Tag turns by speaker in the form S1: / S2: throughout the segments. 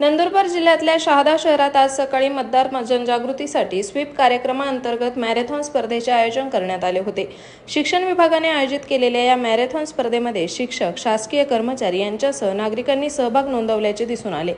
S1: नंदुरबार जिल्ह्यातल्या शहादा शहरात आज सकाळी मतदार जनजागृतीसाठी स्वीप कार्यक्रमाअंतर्गत मॅरेथॉन स्पर्धेचे आयोजन करण्यात आले होते. शिक्षण विभागाने आयोजित केलेल्या या मॅरेथॉन स्पर्धेमध्ये शिक्षक शासकीय कर्मचारी यांच्यासह नागरिकांनी सहभाग नोंदवल्याचे दिसून आले.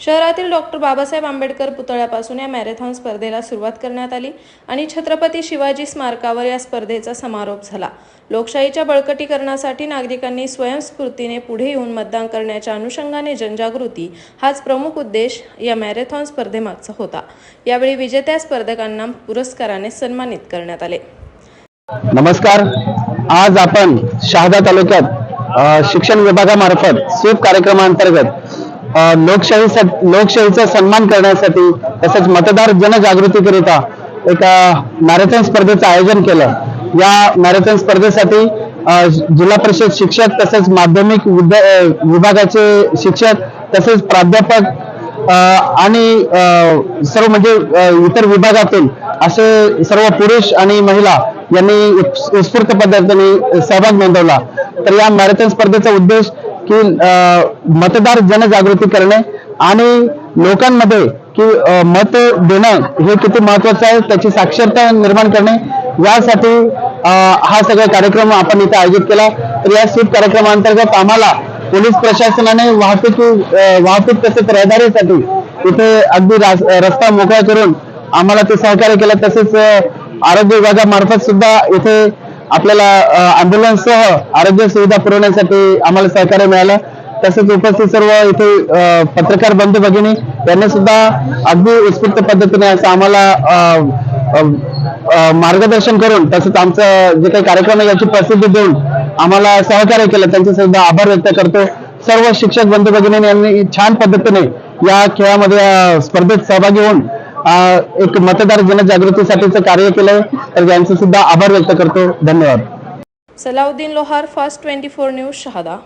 S1: शहरातील डॉक्टर बाबासाहेब आंबेडकर पुतळ्यापासून या मॅरेथॉन स्पर्धेला सुरुवात करण्यात आली आणि छत्रपती शिवाजी स्मारकावर या स्पर्धेचा समारोप झाला. लोकशाहीच्या बळकटीकरणासाठी नागरिकांनी स्वयंस्फूर्तीने पुढे येऊन मतदान करण्याच्या अनुषंगाने जनजागृती हाच प्रमुख उद्देश या मॅरेथॉन स्पर्धेमागचा होता. यावेळी विजेत्या स्पर्धकांना पुरस्काराने सन्मानित करण्यात आले.
S2: नमस्कार. आज आपण शहादा तालुक्यात शिक्षण विभागामार्फत स्वीप कार्यक्रमांतर्गत लोकशाही लोकशाहीचा सन्मान करण्यासाठी तसेच मतदार जनजागृतीकरिता एका मॅरेथॉन स्पर्धेचं आयोजन केलं. या मॅरेथॉन स्पर्धेसाठी जिल्हा परिषद शिक्षक तसेच माध्यमिक विद्या विभागाचे शिक्षक तसेच प्राध्यापक आणि सर्व म्हणजे इतर विभागातील असे सर्व पुरुष आणि महिला यांनी उत्स्फूर्त पद्धतीने सहभाग नोंदवला. तर या मॅरेथॉन स्पर्धेचा उद्देश की मतदार जनजागृती करणे आणि लोकांमध्ये की मत देणं हे किती महत्वाचं आहे त्याची साक्षरता निर्माण करणे यासाठी हा सगळा कार्यक्रम आपण इथे आयोजित केला तर या स्वीप कार्यक्रमांतर्गत आम्हाला पोलीस प्रशासनाने वाहतूक वाहतूक तसेच रहदारीसाठी इथे अगदी रास- रस्ता मोकळा करून आम्हाला ते सहकार्य केलं. तसेच आरोग्य विभागामार्फत सुद्धा इथे आपल्याला आंदोलनसह आरोग्य सुविधा पुरवण्यासाठी आम्हाला सहकार्य मिळालं. तसेच उपस्थित सर्व इथे पत्रकार बंधू भगिनी यांनी सुद्धा अगदी उत्स्फूर्त पद्धतीने असं आम्हाला मार्गदर्शन करून तसंच आमचं जे काही कार्यक्रम आहे याची प्रसिद्धी देऊन आम्हाला सहकार्य केलं. त्यांचे सुद्धा आभार व्यक्त करतो. सर्व शिक्षक बंधू भगिनी यांनी छान पद्धतीने या खेळामध्ये स्पर्धेत सहभागी होऊन एक मतदार जनजागृतीसाठीचं कार्य केलंय. तर यांचे सुद्धा आभार व्यक्त करतो. धन्यवाद.
S1: Salauddin Lohar fast twenty four news Shahada.